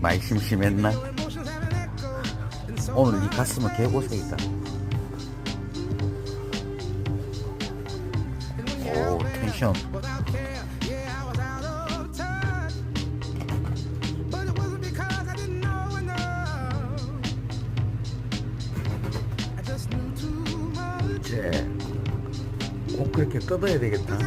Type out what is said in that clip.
많이 심심했나? 오늘 이 가슴은 개고생이다. 오, 텐션. 이제 꼭 그렇게 뜯어야 되겠다.